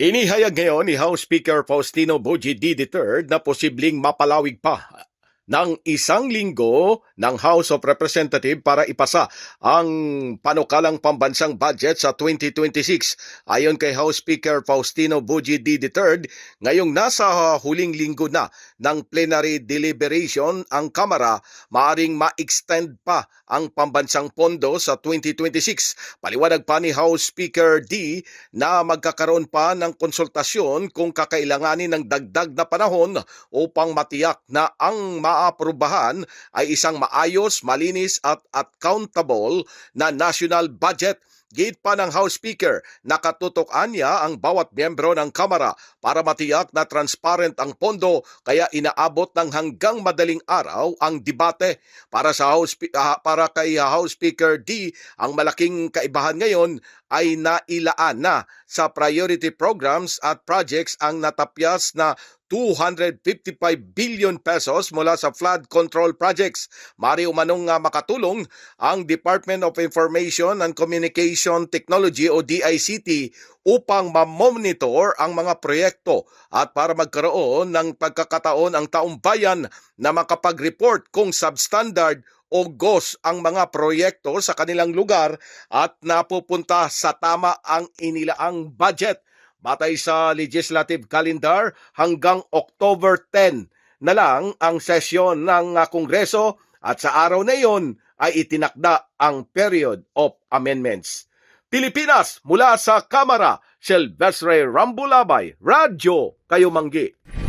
Inihayag ngayon ni House Speaker Faustino Boji D. III na posibleng mapalawig pa ng isang linggo ng House of Representatives para ipasa ang panukalang pambansang budget sa 2026. Ayon kay House Speaker Faustino Boji D. III, ngayong nasa huling linggo na ng plenary deliberation ang Kamara, maaring ma-extend pa ang pambansang pondo sa 2026. Paliwanag pa ni House Speaker D na magkakaroon pa ng konsultasyon kung kakailanganin ng dagdag na panahon upang matiyak na ang maaprubahan ay isang maayos, malinis at accountable na national budget. Gate pa ng House Speaker, nakatutukan niya ang bawat miyembro ng Kamara para matiyak na transparent ang pondo kaya inaabot ng hanggang madaling araw ang debate. Para sa House ah, para kay House Speaker D, ang malaking kaibahan ngayon ay nailaan na sa priority programs at projects ang natapyas na 255 billion pesos mula sa flood control projects. Mari umanong nga makatulong ang Department of Information and Communication Technology o DICT upang ma-monitor ang mga proyekto at para magkaroon ng pagkakataon ang taong bayan na makapag-report kung substandard o GOS ang mga proyekto sa kanilang lugar at napupunta sa tama ang inilaang budget. Batay sa legislative calendar hanggang October 10 na lang ang sesyon ng ah, Kongreso at sa araw na iyon ay itinakda ang period of amendments. Pilipinas mula sa Kamara, Silvestre Rambulabay, Radyo Kayo Manggi.